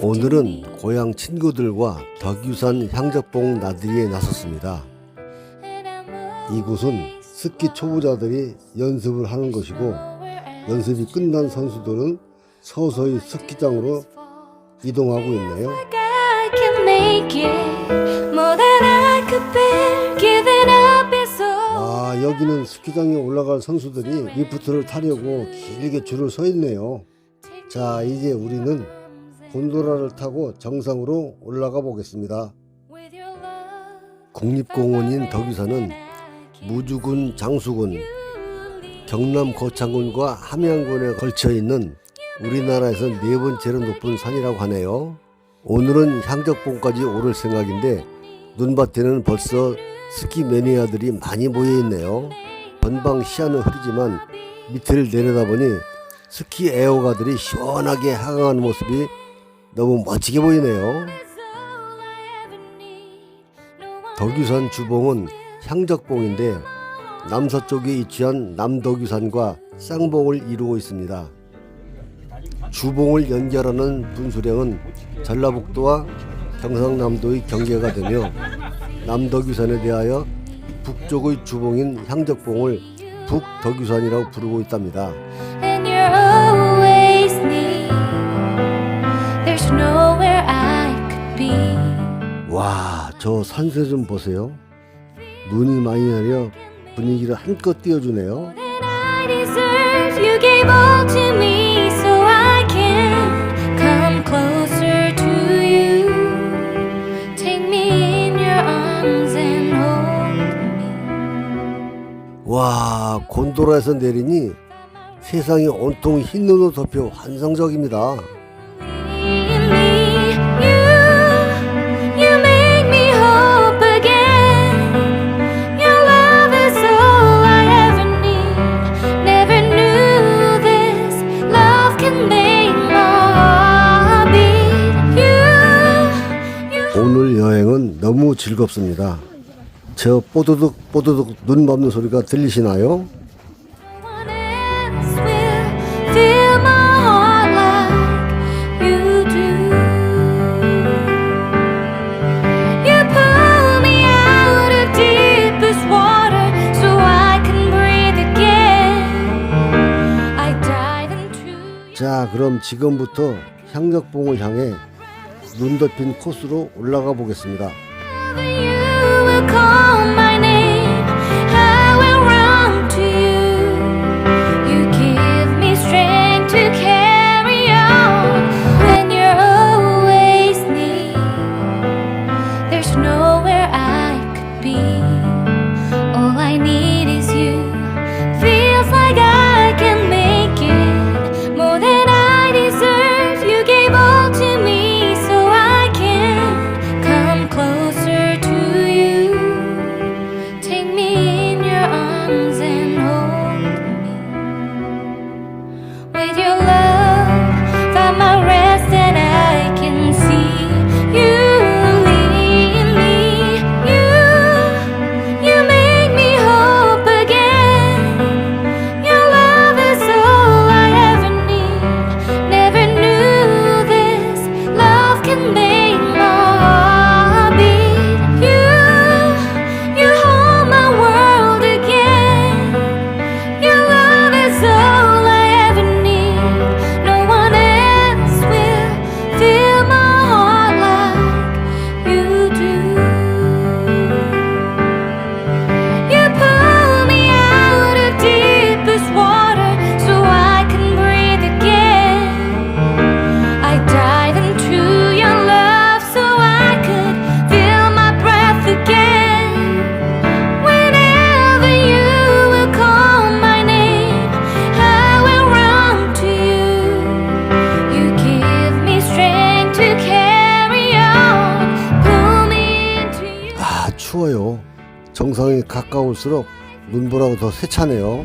오늘은. 고향 친구들과 덕유산 향적봉 나들이에 나섰습니다. 이곳은 스키 초보자들이 연습을 하는 것이고 연습이 끝난 선수들은 서서히 스키장으로 이동하고 있네요. 여기는 스키장에 올라갈 선수들이 리프트를 타려고 길게 줄을 서 있네요. 자 이제 우리는 곤도라를 타고 정상으로 올라가 보겠습니다. 국립공원인 덕유산은 무주군, 장수군, 경남 거창군과 함양군에 걸쳐 있는 우리나라에서 네 번째로 높은 산이라고 하네요. 오늘은 향적봉까지 오를 생각인데 눈밭에는 벌써 스키 매니아들이 많이 모여 있네요. 전방 시야는 흐리지만 밑을 내려다보니 스키 애호가들이 시원하게 하강하는 모습이 너무 멋지게 보이네요. 덕유산 주봉은 향적봉인데 남서쪽에 위치한 남덕유산과 쌍봉을 이루고 있습니다. 주봉을 연결하는 분수령은 전라북도와 경상남도의 경계가 되며 남덕유산에 대하여 북쪽의 주봉인 향적봉을 북덕유산이라고 부르고 있답니다. 와, 저 산세 좀 보세요. 눈이 많이 내려 분위기를 한껏 띄워주네요. 와 곤도라에서 내리니 세상이 온통 흰 눈으로 덮여 환상적입니다. 오늘 여행은 너무 즐겁습니다. 저 뽀드득 뽀드득 눈 감는 소리가 들리시나요? 자 그럼 지금부터 향적봉을 향해 눈 덮인 코스로 올라가 보겠습니다. There's nowhere I could be. 정상에 가까울수록 눈보라고 더 세차네요.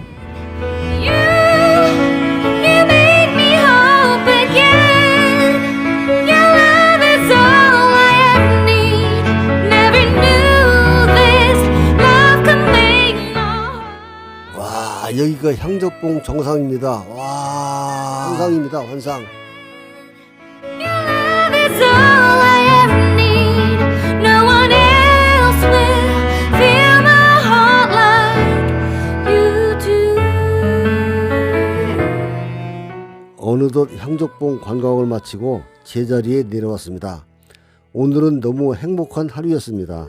와 여기가 향적봉 정상입니다. 와 환상입니다. 환상. 어느덧 향적봉 관광을 마치고 제자리에 내려왔습니다. 오늘은 너무 행복한 하루였습니다.